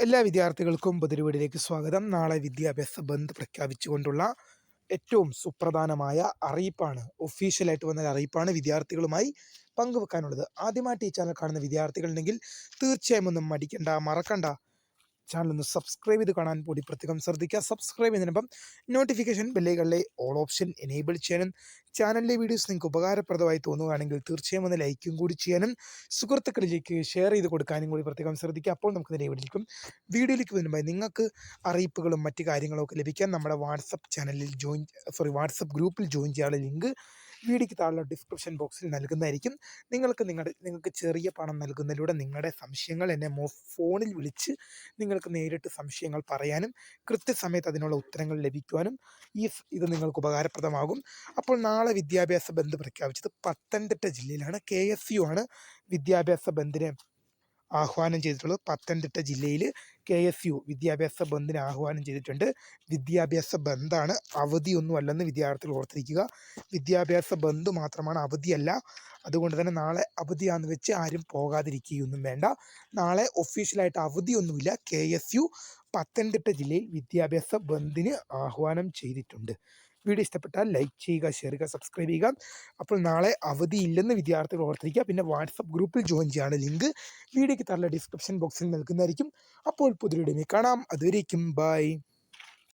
എല്ലാ വിദ്യാർത്ഥികൾക്കും പൊതുരുവീടിലേക്ക് സ്വാഗതം. നാളെ വിദ്യാഭ്യാസ ബന്ദ് പ്രഖ്യാപിച്ചുകൊണ്ടുള്ള ഏറ്റവും സുപ്രധാനമായ അറിയിപ്പാണ് ഒഫീഷ്യലായിട്ട് വന്ന അറിയിപ്പാണ് വിദ്യാർത്ഥികളുമായി പങ്കുവെക്കാനുള്ളത്. ആദ്യമായിട്ട് ഈ ചാനൽ കാണുന്ന വിദ്യാർത്ഥികളുണ്ടെങ്കിൽ തീർച്ചയായും ഒന്നും മടിക്കണ്ട മറക്കണ്ട. ചാനൽ ഒന്ന് സബ്സ്ക്രൈബ് ചെയ്ത് കാണാൻ കൂടി പ്രത്യേകം ശ്രദ്ധിക്കുക. സബ്സ്ക്രൈബ് ചെയ്യുന്നതിനൊപ്പം നോട്ടിഫിക്കേഷൻ ബെല്ലുകളിലെ ഓൾ ഓപ്ഷൻ എനേബിൾ ചെയ്യാനും ചാനലിലെ വീഡിയോസ് നിങ്ങൾക്ക് ഉപകാരപ്രദമായി തോന്നുകയാണെങ്കിൽ തീർച്ചയായും ഒന്ന് ലൈക്കും കൂടി ചെയ്യാനും സുഹൃത്തുക്കളിലേക്ക് ഷെയർ ചെയ്ത് കൊടുക്കാനും കൂടി പ്രത്യേകം ശ്രദ്ധിക്കുക. അപ്പോൾ നമുക്ക് ഇതിനെ വിളിക്കും വീഡിയോയിലേക്ക് വരുമ്പോൾ നിങ്ങൾക്ക് അറിയിപ്പുകളും മറ്റു കാര്യങ്ങളും ഒക്കെ ലഭിക്കാൻ നമ്മുടെ വാട്സപ്പ് ചാനലിൽ ജോയിൻ സോറി വാട്സപ്പ് ഗ്രൂപ്പിൽ ജോയിൻ ചെയ്യാനുള്ള ലിങ്ക് വീഡിയോയ്ക്ക് താഴെ ഡിസ്ക്രിപ്ഷൻ ബോക്സിൽ നൽകുന്നതായിരിക്കും. നിങ്ങൾക്ക് നിങ്ങളുടെ നിങ്ങൾക്ക് ചെറിയ പണം നൽകുന്നതിലൂടെ നിങ്ങളുടെ സംശയങ്ങൾ എന്നെ ഫോണിൽ വിളിച്ച് നിങ്ങൾക്ക് നേരിട്ട് സംശയങ്ങൾ പറയാനും കൃത്യസമയത്ത് അതിനുള്ള ഉത്തരങ്ങൾ ലഭിക്കുവാനും ഈ ഇത് നിങ്ങൾക്ക് ഉപകാരപ്രദമാകും. അപ്പോൾ നാളെ വിദ്യാഭ്യാസ ബന്ദ് പ്രഖ്യാപിച്ചത് പത്തനംതിട്ട ജില്ലയിലാണ്. കെ എസ് യു ആണ് വിദ്യാഭ്യാസ ബന്ദിനെ ആഹ്വാനം ചെയ്തിട്ടുള്ളത് പത്തനംതിട്ട ജില്ലയിൽ കെ എസ് യു വിദ്യാഭ്യാസ ബന്ദിന് ആഹ്വാനം ചെയ്തിട്ടുണ്ട്. വിദ്യാഭ്യാസ ബന്ദാണ് അവധിയൊന്നും അല്ലെന്ന് വിദ്യാർത്ഥികൾ ഓർത്തിരിക്കുക. വിദ്യാഭ്യാസ ബന്ദ് മാത്രമാണ് അവധിയല്ല. അതുകൊണ്ട് തന്നെ നാളെ അവധിയാന്ന് വെച്ച് ആരും പോകാതിരിക്കുകയൊന്നും വേണ്ട. നാളെ ഒഫീഷ്യലായിട്ട് അവധിയൊന്നുമില്ല. കെ എസ് യു പത്തനംതിട്ട ജില്ലയിൽ വിദ്യാഭ്യാസ ബന്ദിന് ആഹ്വാനം ചെയ്തിട്ടുണ്ട്. വീഡിയോ ഇഷ്ടപ്പെട്ടാൽ ലൈക്ക് ചെയ്യുക ഷെയർ ചെയ്യുക സബ്സ്ക്രൈബ് ചെയ്യുക. അപ്പോൾ നാളെ അവധിയില്ലെന്ന് വിദ്യാർത്ഥികൾ ഓർത്തിരിക്കുക. പിന്നെ വാട്സപ്പ് ഗ്രൂപ്പിൽ ജോയിൻ ചെയ്യാണ് ലിങ്ക് വീഡിയോയ്ക്ക് തള്ള ഡിസ്ക്രിപ്ഷൻ ബോക്സിൽ നൽകുന്നതായിരിക്കും. അപ്പോൾ പുതിയ വീഡിയോ കാണാം. അതുവരേക്കും ബൈ.